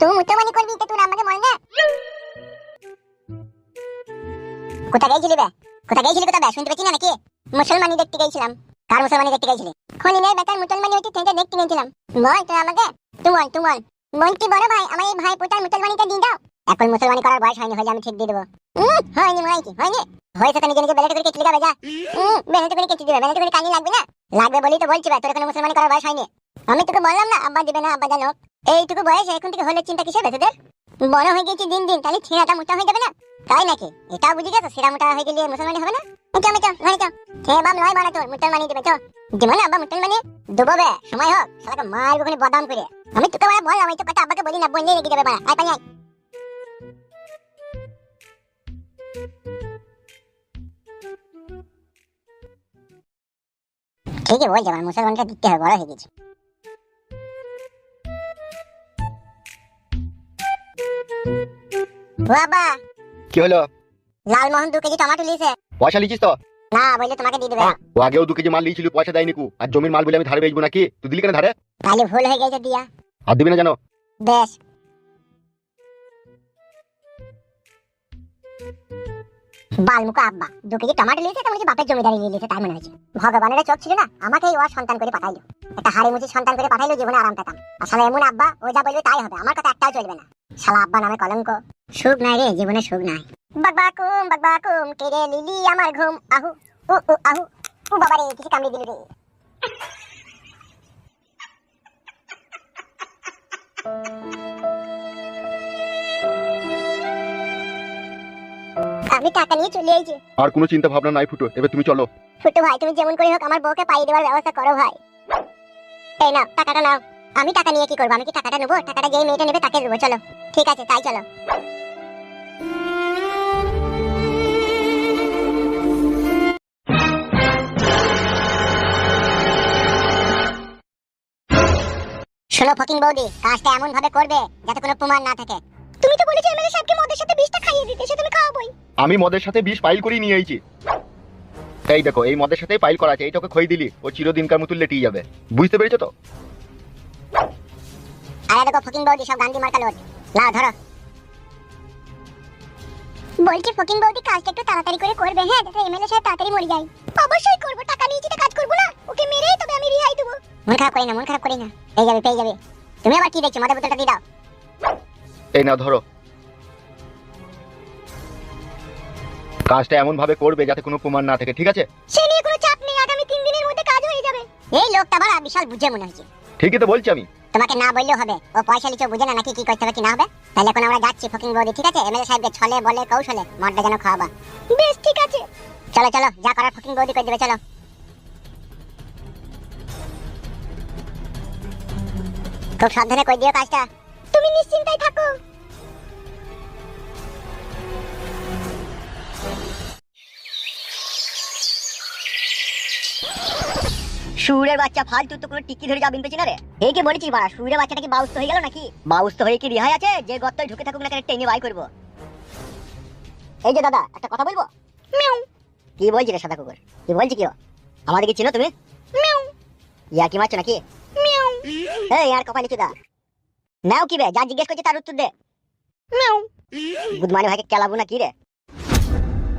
তুই মুসলমানি করবি তো তোর আমাকে না কোথা গেছিলি বে? কোথা গেছিলি কোথা বে? শুনতে না নাকি? মুসলমানি দেখতে গেছিলাম। কার মুসলমানি দেখতে গেছিলি? খলিনের বেটার মুসলমানি দেখতে গেছিলাম। বল তুই আমাকে। তুই বল তুই বল। বড় ভাই? আমার এই ভাই পোতার দাও। এখন মুসলমানি করার বয়স হয়নি আমি ঠিক দিয়ে দেবো। হয়নি হয়নি হয়নি? হয়েছে তো নিজে নিজে বেলাটা করে কেটে গাবে যা। বেলাটা করে কেটে দিবে। করে কানি লাগবে না? লাগবে বলেই তো বলছি তোর এখন মুসলমানি করার বয়স হয়নি। আমি তোকে বললাম না, আব্বা দিবে না, আব্বা জানো। এইটুকু বয়স এখন থেকে হলে চিন্তা কিসের বেঁচেদের বড় হয়ে গেছি দিন দিন, তাহলে ছেঁড়াটা মোটা হয়ে যাবে না? তাই নাকি? এটাও বুঝে গেছো? সেরা মোটা হয়ে গেলে মুসলমানি হবে না? ঘরে বাম নয় বানা তোর। দিবে চো না আব্বা সময় হোক ওখানে বদাম করে। আমি তোকে বলে বললাম এই তো কথা আব্বাকে বলি না বললে রেখে যাবে বাড়া। পানি ঠিকই বলছে, আমার মুসলমানটা দিতে হবে, বড় হয়ে গেছে। বাবা। কি হলো? লালমোহন দু কেজি টমেটো লিছে। পয়সা লিখিস তো? না বললে তোমাকে দিয়ে দেবে। ও আগেও দু কেজি মাল লিয়েছিল পয়সা দেয়নি কু। আর জমির মাল বলে আমি ধারে বেচবো নাকি? তুই দিলি কেন ধারে? তাহলে ভুল হয়ে গেছে দিয়া। আর দিবি না জানো বেশ। বালমুখো আব্বা দু কেজি টমাটো লিয়েছে তেমন কি বাপের জমিদারি নিয়ে লিয়েছে, তাই মনে হয়েছে। ভগবানের চোখ ছিল না আমাকেই ওর সন্তান করে পাঠাইলো। একটা হাড়ি মুচি সন্তান করে পাঠাইলো, জীবনে আরাম পেতাম। আসলে এমন আব্বা, ও যা বলবে তাই হবে, আমার কথা একটাও চলবে না। শালা আব্বা নামে কলঙ্ক। সুখ নাই রে, জীবনে সুখ নাই। বাকবাকুম বাকবাকুম কেড়ে লিলি আমার ঘুম, আহু, উ উ, আহু। উ, বাবা রে কিছু কামড়ে দিল রে। আমি টাকা নিয়ে চলে এসেছি আর কোনো চিন্তা ভাবনা নাই ফুটো এবার তুমি চলো। ছোট ভাই তুমি যেমন করে হোক আমার বউকে পাইয়ে দেওয়ার ব্যবস্থা করো ভাই। এই নাও টাকাটা নাও। আমি টাকা নিয়ে কি করব? আমি কি টাকাটা নেব? টাকাটা যেই মেয়েটা নেবে তাকে দেবো চলো। ঠিক আছে তাই চলো। শোনো ফকিং বৌদি কাজটা এমন ভাবে করবে যাতে কোনো প্রমাণ না থাকে। তুমি তো বলেছ এমএলএ সাহেবকে মদের সাথে বিষটা খাইয়ে দিতে সে তুমি খাওয়াবোই। আমি মদের সাথে বিষ পাইল করে নিয়ে আইছি। এই দেখো এই মদের সাথেই পাইল করা আছে এইটাকে খই দিলি ও চিরদিনকার মতো লেটিয়ে যাবে। বুঝতে পেরেছ তো? আরে দেখো ফকিং বৌদি সব গান্ধী মার্কা লোড লাও ধরো। বলছি ফকিং বৌদি কাজটা একটু তাড়াতাড়ি করে করবে হ্যাঁ? যাতে এমএলএ সাহেব তাড়াতাড়ি মরে যায়। অবশ্যই করব টাকা নিয়েছি তো কাজ করব না। ওকে মেরেই তবে আমি রিহাই দেবো। মন খারাপ করি না মন খারাপ করি না। পেয়ে যাবে পেয়ে যাবে। তুমি আবার কি দেখছ? মদের বোতলটা দিয়ে দাও। এই না ধরো। কাজটা এমন ভাবে করবে যাতে কোনো প্রমাণ না থাকে ঠিক আছে? সে নিয়ে কোনো চাপ নেই আগামী তিন দিনের মধ্যে কাজ হয়ে যাবে। এই লোকটা বড় বিশাল বুঝে মনে হচ্ছে। ঠিকই তো বলছি আমি। তোমাকে না বললেও হবে ও পয়সা লিচে বুঝে না নাকি কি করতে হবে কি না হবে? তাহলে এখন আমরা যাচ্ছি ফকিং বৌদি ঠিক আছে? এমএলএ সাহেবকে ছলে বলে কৌশলে মদটা যেন খাওয়াবা। বেশ ঠিক আছে। চলো চলো যা করার ফকিং বৌদি করে দেবে চলো। খুব সাবধানে করে দিও কাজটা। তুমি নিশ্চিন্তায় থাকো। সুরের বাচ্চা ফালতু তো কোনো টিকি ধরে যাবেন পেছি না রে? এই কে বলেছিস বাড়া? সুরের বাচ্চাটা কি বাউস্ত হয়ে গেল নাকি? বাউস্ত হয়ে কি রিহাই আছে? যে গর্তয় ঢুকে থাকুক না কেন টেনে বাই করব। এই যে দাদা একটা কথা বলব? মিউ। কি বলছি রে সাদা কুকুর? কি বলছি কি ও? আমাদের কি চিনো তুমি? মিউ। ইয়া কি মারছো নাকি? মিউ। এই আর কপালি চুদা। নাও কি বে যা জিজ্ঞেস করছে তার উত্তর দে মিউ গুদমানি ভাইকে কেলাবো না কি রে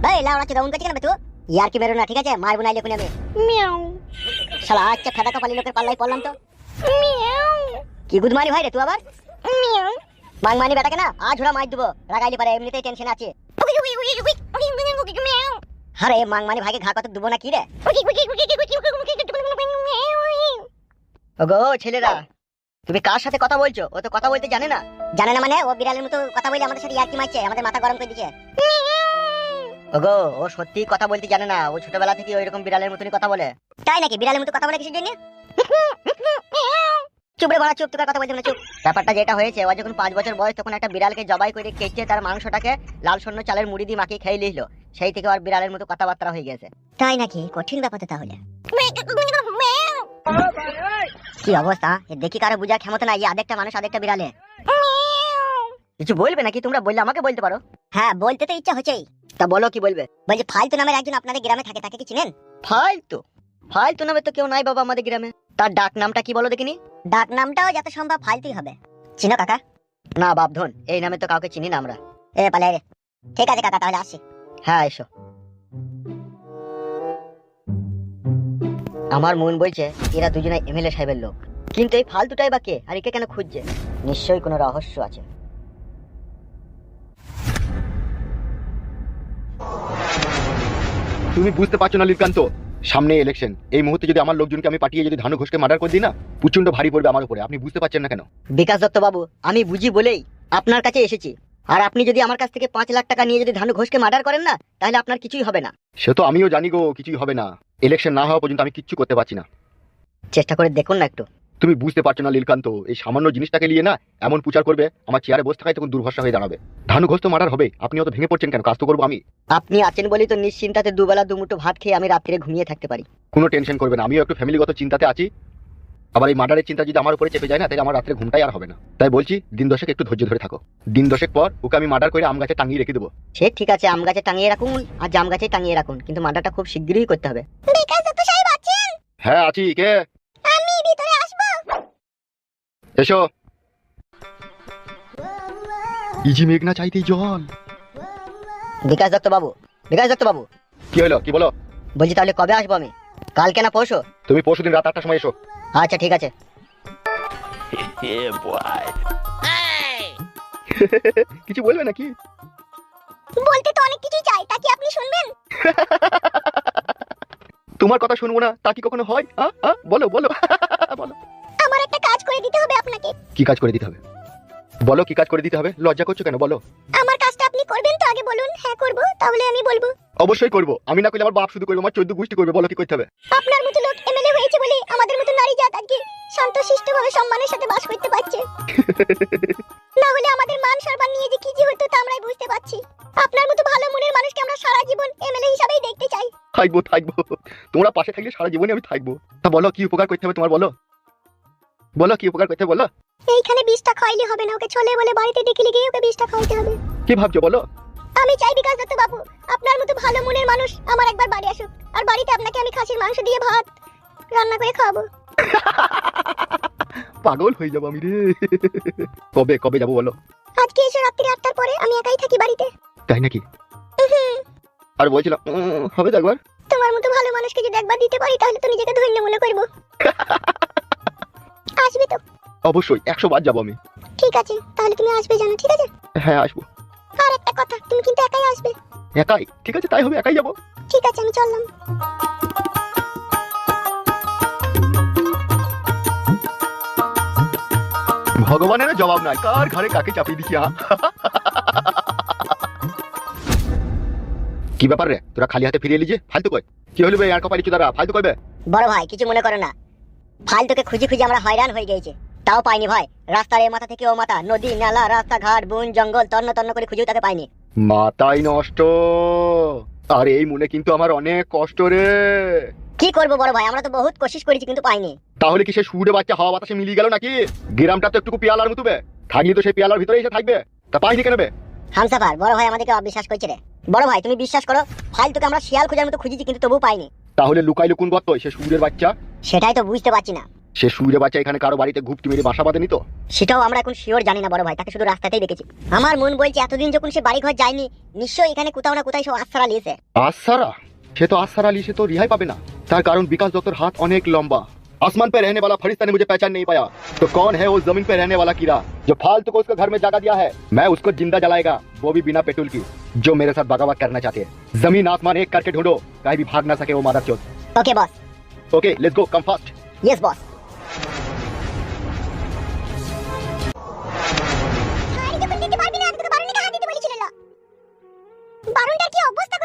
ভাই লাউড়া চুদা উনকে কেন বে তুই ইয়ার কি মেরো না ঠিক আছে মারবো না লেখুন আমি মিউ শালা আচ্ছা ফেদা কপালি লোকের পাল্লাই পড়লাম তো কি গুদমানি ভাই রে তুই আবার মাংমানি বেটাকে না আজ ওরা মার দেবো রাগাইলে পারে এমনিতেই টেনশন আছে আরে মাংমানি ভাইকে ঘা কত দেবো না কি রে ওগো ছেলেরা তুমি কার সাথে কথা বলছো ও তো কথা বলতে জানে না জানে না মানে ও বিড়ালের মতো কথা বলে আমাদের সাথে ইয়ার্কি মারছে আমাদের মাথা গরম করে দিচ্ছে ওগো ও সত্যি কথা বলতে জানে না ও ছোটবেলা থেকে ওইরকম বিড়ালের মতনই কথা বলে তাই নাকি বিড়ালের মতো কথা বলে কিসের জন্য চুপ রে বাড়া চুপ তোর কথা বলতে না চুপ ব্যাপারটা যেটা হয়েছে ও যখন পাঁচ বছর বয়স তখন একটা বিড়ালকে জবাই করে কেচে তার মাংসটাকে লাল সন্ন চালের মুড়ি দিয়ে মাখিয়ে খেয়ে নিল সেই থেকে আর বিড়ালের মতো কথাবার্তা হয়ে গেছে তাই নাকি কঠিন ব্যাপার তাহলে কি অবস্থা? দেখি কারও বুঝার ক্ষমতা নাই যে আরেকটা মানুষ আরেকটা বিড়ালে। কিছু বলবে নাকি? তোমরা বললে আমাকে বলতে পারো। হ্যাঁ বলতে তো ইচ্ছা হচ্ছেই। তা বলো কি বলবে? বলছি ফালতু নামের একজন আপনাদের গ্রামে থাকে তাকে কি চিনেন? ফালতু? ফালতু নামে তো কেউ নাই বাবা আমাদের গ্রামে। তার ডাক নামটা কি বলো দেখিনি? ডাক নামটাও যত সম্ভব ফালতুই হবে। চিনো কাকা? না বাপধন এই নামে তো কাউকে চিনি না আমরা। এ পালে রে। ঠিক আছে কাকা তাহলে আসি হ্যাঁ এসো। আমার মন বলছে এরা দুজনে এমএলএ সাহেবের লোক। কিন্তু এই ফালতুটাই বা কে? আর একে কেন খুঁজছে? নিশ্চয়ই কোনো রহস্য আছে। তুমি বুঝতে পারছ না লীলকান্ত সামনে ইলেকশন এই মুহূর্তে যদি আমার লোকজনকে আমি পাঠিয়ে যদি ধানু ঘোষকে মার্ডার করে দিই না প্রচণ্ড ভারী পড়বে আমার উপরে। আপনি বুঝতে পারছেন না কেন? বিকাশ দত্ত বাবু আমি বুঝি বলেই আপনার কাছে এসেছি। আর আপনি যদি আমার কাছ থেকে পাঁচ লাখ টাকা নিয়ে যদি ধানু ঘোষকে মার্ডার করেন না তাহলে আপনার কিছুই হবে না। সে তো আমিও জানি গো কিছুই হবে না। ইলেকশন না হওয়া পর্যন্ত আমি কিচ্ছু করতে পারছি না। চেষ্টা করে দেখুন না একটু। তুমি বুঝতে পারছ না লীলকান্ত এই সামান্য জিনিসটাকে নিয়ে না এমন প্রচার করবে আমার চেয়ারে বসে থাকায় তখন দুর্ভরসা হয়ে দাঁড়াবে। ধানু ঘোষ তো মার্ডার হবে আপনি অত ভেঙে পড়ছেন কেন? কাজ তো করব আমি। আপনি আছেন বলেই তো নিশ্চিন্তাতে দুবেলা দুমুঠো ভাত খেয়ে আমি রাত্রে ঘুমিয়ে থাকতে পারি। কোনো টেনশন করবে না আমিও একটু ফ্যামিলিগত চিন্তাতে আছি। আবার এই মার্ডারের চিন্তা যদি আমার উপরে চেপে যায় না তাহলে আমার রাত্রে ঘুমটাই আর হবে না। তাই বলছি দিন দশেক একটু ধৈর্য ধরে থাকো। দিন দশেক পর ওকে আমি মার্ডার করে আম গাছে টাঙিয়ে রেখে দেবো। সে ঠিক আছে আম গাছে টাঙিয়ে রাখুন আর জাম গাছে টাঙিয়ে রাখুন কিন্তু মার্ডারটা খুব শিগগিরই করতে হবে বিকাশ দত্ত সাহেব আছেন হ্যাঁ আছি। কে? আমি ভিতরে আসব। এসো। ইজি মেঘ না চাইতেই জল। বিকাশ দত্ত বাবু বিকাশ দত্ত বাবু। কি হলো? কি বলো? বলছি তাহলে কবে আসব আমি? কালকে না পরশু? তুমি পরশুদিন রাত আটটার সময় এসো। আচ্ছা ঠিক আছে। কিছু বলবে নাকি? বলতে তো অনেক কিছুই চাই তা কি আপনি শুনবেন? তোমার কথা শুনব না তা কি কখনো হয়? বলো বলো। বলো। আমার একটা কাজ করে দিতে হবে আপনাকে। কি কাজ করে দিতে হবে? বলো কি কাজ করে দিতে হবে? লজ্জা করছ কেন? বলো। আমার কাজটা আপনি করবেন তো আগে বলুন। হ্যাঁ করব তাহলে আমি বলব। অবশ্যই করব। আমি না করলে আমার বাপ শুধু করব আমার চোদ্দ গোষ্ঠী করবে বলো কি করতে হবে? আপনার মতো লোক এমএলএ হয়েছে বলে আমাদের মতো নারী জাত আজকে শান্তশিষ্টভাবে সম্মানের সাথে বাস করতে পারছে। না হলে আমাদের মান সম্মান নিয়ে যে কি যে হতো তা আমরাই বুঝতে পারছি। আপনার মতো ভালো মনের মানুষকে আমরা সারা জীবন এমএলএ হিসাবেই দেখতে চাই। থাকব থাকব। তোমরা পাশে থাকলে সারা জীবনে আমি থাকব। তা বলো কি উপকার করতে হবে তোমার বলো? বলো কি উপকার করতে বলো? এইখানে বিষটা খাইলে হবে না ওকে চলে বলে বাড়িতে ডেকে গিয়ে ওকে বিষটা খাওয়াতে হবে। কি ভাবছ বলো? আমি চাই বিকাশ দত্ত বাবু আপনার মতো ভালো মনের মানুষ আমার একবার বাড়ি আসুক আর বাড়িতে আপনাকে আমি খাসির মাংস দিয়ে ভাত রান্না করে খাওয়াবো। পাগল হয়ে যাব আমি রে। কবে কবে যাব বলো? আজকে এসে রাত্রি আটটার পরে আমি একাই থাকি বাড়িতে। তাই নাকি? আর বলছিলাম হবে তো একবার? তোমার মতো ভালো মানুষকে যদি একবার দিতে পারি তাহলে তো নিজেকে ধন্য মনে করব। আসবে তো। অবশ্যই একশো বার যাব আমি। ঠিক আছে তাহলে তুমি আসবে জানো ঠিক আছে? হ্যাঁ আসব। আর একটা কথা তুমি কিন্তু একাই আসবে। একাই? ঠিক আছে তাই হবে একাই যাব। ঠিক আছে আমি চললাম। ভগবানের জবাব নাই কার ঘরে কাকে চাপিয়ে দিচ্ছি কি ব্যাপার রে? তোরা খালি হাতে ফিরিয়ে লিজে ফালতু কই? কি হলো বে আর কপালি চুদারা? ফালতু কইবে বড় ভাই কিছু মনে করো না। ফালতুকে খুঁজে খুঁজে আমরা হয়রান হয়ে গেছি তাও পাইনি ভাই। রাস্তার এ মাথা থেকে ও মাথা নদী নালা রাস্তাঘাট বন জঙ্গল তন্ন তন্ন করে খুঁজেও তাকে পাইনি। মাথাই নষ্ট। আর এই মনে কিন্তু আমার অনেক কষ্ট রে। কি করব বড় ভাই? আমরা তো বহুত কোশিশ করেছি কিন্তু পাইনি। তাহলে কি সে সুরে বাচ্চা হাওয়া বাতাসে মিলিয়ে গেল নাকি? গ্রামটা তো একটু পিয়ালার মতো বে। থাকলে তো সেই পিয়ালার ভিতরে এসে থাকবে। তা পাইনি কেন বে? হামসাফার বড় ভাই আমাদেরকে অবিশ্বাস করছে রে। বড় ভাই তুমি বিশ্বাস করো ফাইল তোকে আমরা শিয়াল খোঁজার মতো খুঁজেছি কিন্তু তবু পাইনি। তাহলে লুকাইলো কোন গর্ত? সে সুরের বাচ্চা? সেটাই তো বুঝতে পারছি না। সে সুরের বাচ্চা এখানে কারও বাড়িতে ঘুপটি মেরে বাসা বাঁধেনি তো? সেটাও আমরা এখন শিওর জানি না বড় ভাই তাকে শুধু রাস্তাতেই দেখেছি। আমার মন বলছে এতদিন যখন সে বাড়ি ঘর যায়নি নিশ্চয়ই এখানে কোথাও না কোথায় সে আশ্রা লিয়েছে আশ্রা সে তো আশ্রা লিয়ে তো রিহাই পাবে না। তার কারণ বিকাশ দত্তর হাত অনেক লম্বা। आसमान पे रहने वाला फरिश्ता ने मुझे पहचान नहीं पाया। तो कौन है वो ज़मीन पे रहने वाला कीड़ा जो फालतू को उसका घर में जगा दिया है? मैं उसको ज़िंदा जलाएगा वो भी बिना पेट्रोल की जो मेरे साथ बगावत करना चाहते है। ज़मीन आसमान एक करके ढूंढो कहीं भी भाग ना सके वो मादा चोट okay boss okay let's go come fast yes boss বারুণটার की अवस्था